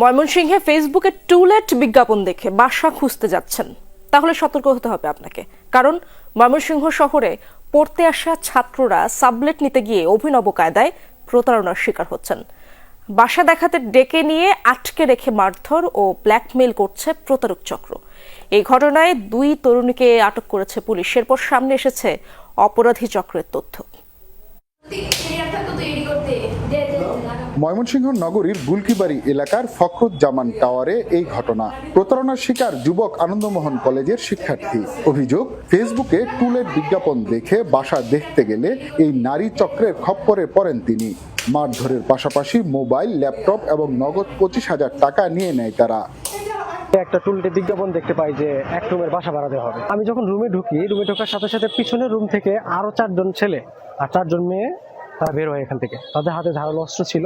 ময়মনসিংহে ফেসবুকে টুলেট বিজ্ঞাপন দেখে বাসা খুঁজতে যাচ্ছেন। তাহলে সতর্ক হতে হবে আপনাকে। কারণ ময়মনসিংহ শহরে পড়তে আসা ছাত্ররা সাবলেট নিতে গিয়ে অভিনব কায়দায় প্রতারণার শিকার হচ্ছেন। বাসা দেখাতে ডেকে নিয়ে আটকে রেখে মারধর ও ব্ল্যাকমেইল করছে প্রতারক চক্র। এই ঘটনায় দুই তরুণীকে আটক করেছে পুলিশ। এরপর সামনে এসেছে অপরাধী চক্রের তথ্য। ময়মনসিংহ নগরীর গুলকিবাড়ি এলাকার ফখরুজ্জামান টাওয়ারে এই ঘটনা। প্রতারণার শিকার যুবক আনন্দমোহন কলেজের শিক্ষার্থী। অভিযোগ, ফেসবুকে টুলের বিজ্ঞাপন দেখে বাসা দেখতে গেলে এই নারী চক্রের খপ্পরে পড়েন তিনি। মারধরের পাশাপাশি মোবাইল, ল্যাপটপ এবং নগদ পঁচিশ হাজার টাকা নিয়ে নেয় তারা। একটা টুলটে বিজ্ঞাপন দেখতে পাই যে এক রুমের বাসা দেওয়া হবে। আমি যখন রুমে ঢুকি, রুমে ঢোকার সাথে সাথে পিছনের রুম থেকে আরও চারজন ছেলে আর চারজন মেয়ে তারা বের হয় এখান থেকে। তাদের হাতে ধারালো অস্ত্র ছিল,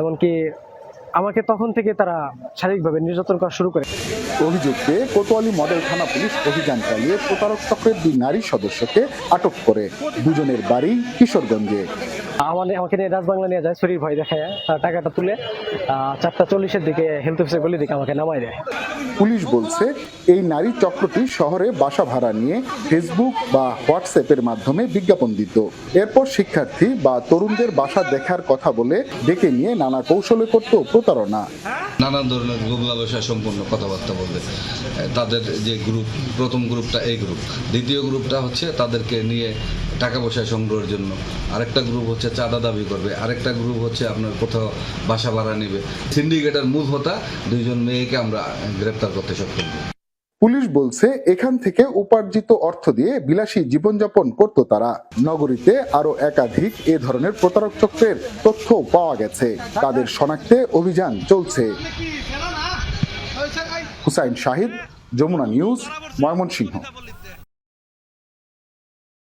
এমনকি আমাকে তখন থেকে তারা শারীরিকভাবে নির্যাতন করা শুরু করে। অভিযোগ কোতোয়ালি মডেল থানা পুলিশ অভিযান চালিয়ে প্রতারক চক্রের দুই নারী সদস্যকে আটক করে। দুজনের বাড়ি কিশোরগঞ্জে। আমাদের আমাকে নিয়ে রাজবাংলা নিয়ে যায় শরীর ভয় দেখায় তার টাকাটা তুলে চারটা চল্লিশের দিকে হেলথ অফিসের গলি দিকে আমাকে নামাই দেয়। পুলিশ বলছে এই নারী চক্রটি শহরে বাসা ভাড়া নিয়ে ফেসবুক বা হোয়াটসঅ্যাপের মাধ্যমে বিজ্ঞাপন দিত। এরপর শিক্ষার্থী বা তরুণদের বাসা দেখার কথা বলে ডেকে নিয়ে নানা কৌশলে করত প্রতারণা। নানান ধরনের গোবলা ব্যবসা সম্পূর্ণ কথাবার্তা বলবে। তাদের যে গ্রুপ প্রথম গ্রুপটা এই গ্রুপ দ্বিতীয় গ্রুপটা হচ্ছে তাদেরকে নিয়ে টাকা পয়সা সংগ্রহের জন্য। আরেকটা গ্রুপ হচ্ছে চাঁদা দাবি করবে। আরেকটা গ্রুপ হচ্ছে আপনার কোথাও বাসা ভাড়া নেবে। সিন্ডিকেটের মূল হোতা, দুইজন মেয়েকে আমরা গ্রেপ্তার করতে সক্ষম। পুলিশ বলছে, এখান থেকে উপার্জিত অর্থ দিয়ে বিলাসী জীবনযাপন করত তারা। নগরীতে আরও একাধিক এ ধরনের প্রতারক চক্রের তথ্য পাওয়া গেছে। তাদের শনাক্তে অভিযান চলছে। হুসাইন শাহিদ, যমুনা নিউজ, ময়মনসিংহ।